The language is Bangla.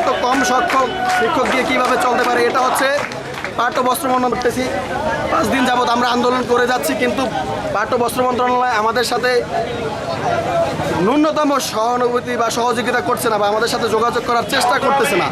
এত কম সক্ষম শিক্ষক দিয়ে কীভাবে চলতে পারে? এটা হচ্ছে পাঠ্য বস্ত্র মন্ত্রণালয় করতেছি পাঁচ দিন যাবত আমরা আন্দোলন করে যাচ্ছি, কিন্তু পাঠ্য বস্ত্র মন্ত্রণালয় আমাদের সাথে ন্যূনতম সহানুভূতি বা সহযোগিতা করছে না বা আমাদের সাথে যোগাযোগ করার চেষ্টা করতেছে না।